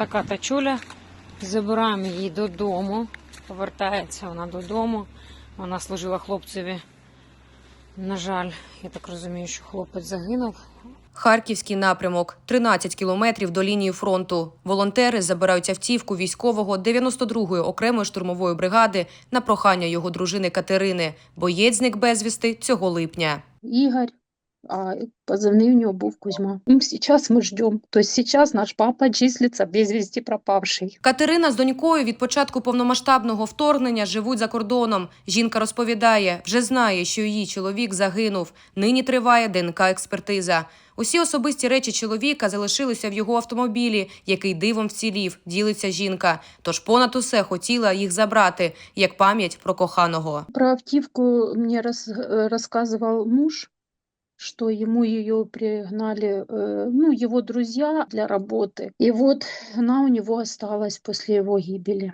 така тачуля. Забираємо її додому. Повертається вона додому. Вона служила хлопцеві. На жаль, я так розумію, що хлопець загинув. Харківський напрямок 13 кілометрів до лінії фронту. Волонтери забирають автівку військового 92-ї окремої штурмової бригади на прохання його дружини Катерини. Боєць зник безвісти цього липня. Игорь, а позывный у него был Кузьма. Ну, сейчас мы ждем. То есть сейчас наш папа числится без вести пропавший. Катерина з донькою від початку повномасштабного вторгнення живуть за кордоном. Жінка розповідає, вже знає, що її чоловік загинув. Нині триває ДНК-експертиза. Усі особисті речі чоловіка залишилися в його автомобілі, який дивом вцілів, ділиться жінка. Тож понад усе хотіла їх забрати, як пам'ять про коханого. Про Автивку мне рас- э, рассказывал муж, что ему ее пригнали, э, ну, его друзья для работы. И вот она у него осталась после его гибели.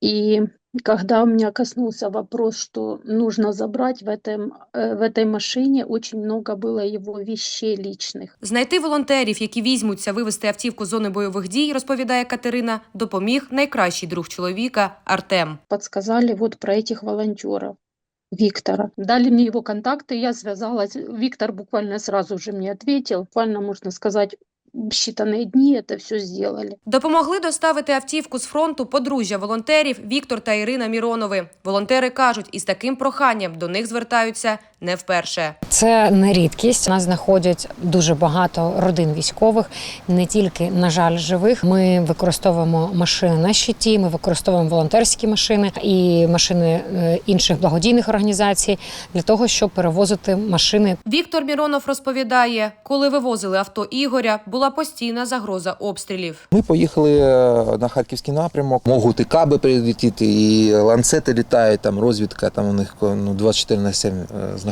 И когда у меня коснулся вопрос, что нужно забрать в, этом, э, в этой машине, очень много было его вещей личных. Знайти волонтерів, які візьмуться вивести автівку з зони бойових дій, розповідає Катерина, допоміг найкращий друг чоловіка Артем. подсказали вот про этих волонтеров. Виктора. Дали мне его контакты, я связалась. Виктор буквально сразу же мне ответил. Буквально, можно сказать, в считанные дни это все сделали. Допомогли доставити автівку з фронту подружжя волонтерів Віктор та Ірина Міронови. Волонтери кажуть, із таким проханням до них звертаються не вперше. Це не рідкість. Нас знаходять дуже багато родин військових, не тільки, на жаль, живих. Ми використовуємо машини на щиті, ми використовуємо волонтерські машини і машини е, інших благодійних організацій для того, щоб перевозити машини Віктор Міронов розповідає, коли вивозили авто Ігоря, була постійна загроза обстрілів. Ми поїхали е, на харківський напрямок. Можуть і каби прилетіти, і ланцети літають, там розвідка, там у них ну, 24 на 7 е,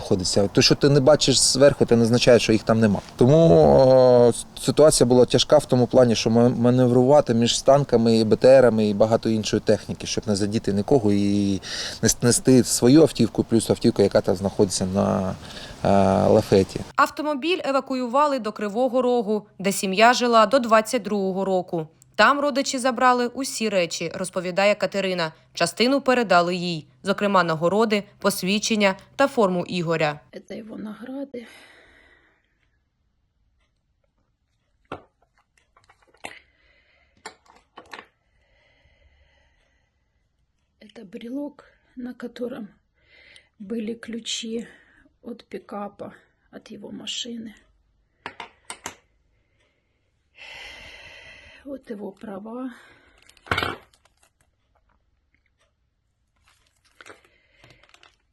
знаходиться. То, що ти не бачиш зверху, це не означає, що їх там нема. Тому е, ситуація була тяжка в тому плані, що маневрувати між танками, і БТРами і багато іншої техніки, щоб не задіти нікого і не нести свою автівку, плюс автівку, яка там знаходиться на е, лафеті. Автомобіль евакуювали до Кривого Рогу, де сім'я жила до 22-го року. Там родичі забрали усі речі, розповідає Катерина. Частину передали їй, зокрема нагороди, посвідчення та форму Ігоря. Это его награды. Это брелок, на котором были ключи от пикапа, от его машины. Вот его права.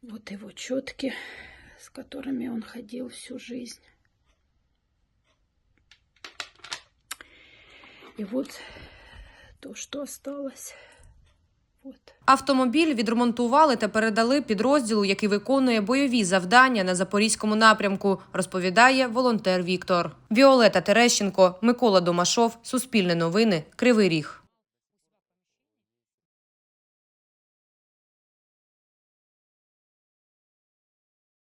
Вот его четки, с которыми он ходил всю жизнь. И вот то, что осталось. Вот. Автомобіль відремонтували та передали підрозділу, який виконує бойові завдання на запорізькому напрямку, розповідає волонтер Віктор. Віолета Терещенко, Микола Домашов, Суспільне новини, Кривий Ріг.